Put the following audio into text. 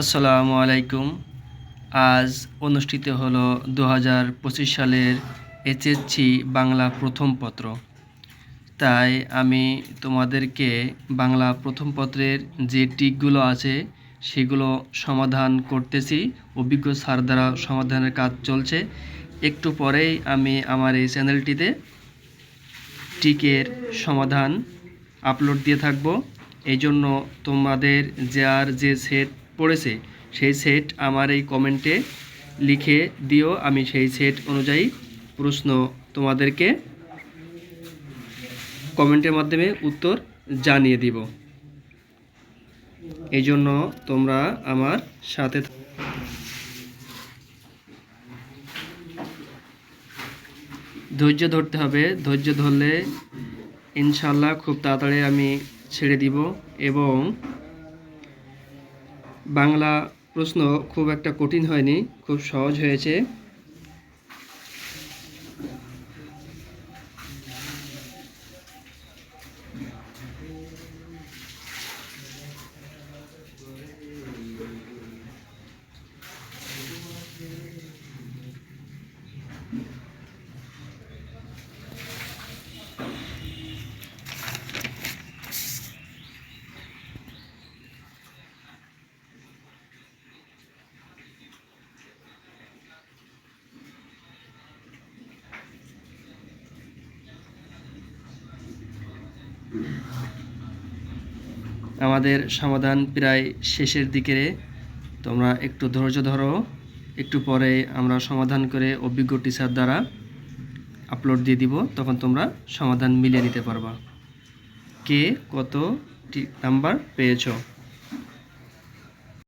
আসসালামু আলাইকুম। আজ অনুষ্ঠিত হলো দু সালের এইচএসসি বাংলা প্রথম পত্র। তাই আমি তোমাদেরকে বাংলা প্রথম পত্রের যে টিকগুলো আছে, সেগুলো সমাধান করতেছি। অভিজ্ঞ স্যার দ্বারা সমাধানের কাজ চলছে। একটু পরেই আমি আমার এই চ্যানেলটিতে টিকের সমাধান আপলোড দিয়ে থাকব। এই জন্য তোমাদের যার যে সেট পড়েছে, সেই সেট আমার এই কমেন্টে লিখে দিও। আমি সেই সেট অনুযায়ী প্রশ্ন তোমাদেরকে কমেন্টের মাধ্যমে উত্তর জানিয়ে দিব। এই জন্য তোমরা আমার সাথে ধৈর্য ধরতে হবে। ধৈর্য ধরলে ইনশাল্লাহ খুব তাড়াতাড়ি আমি ছেড়ে দিব এবং বাংলা প্রশ্ন খুব একটা কঠিন হয়নি খুব সহজ হয়েছে। আমাদের সমাধান প্রায় শেষের দিকে তোমরা একটু ধৈর্য ধরো। একটু পরে আমরা সমাধান করে অভিজ্ঞ টিচার দ্বারা আপলোড দিয়ে দিব। তখন তোমরা সমাধান মিলিয়ে নিতে পারবা। কে কত নাম্বার পেয়েছ?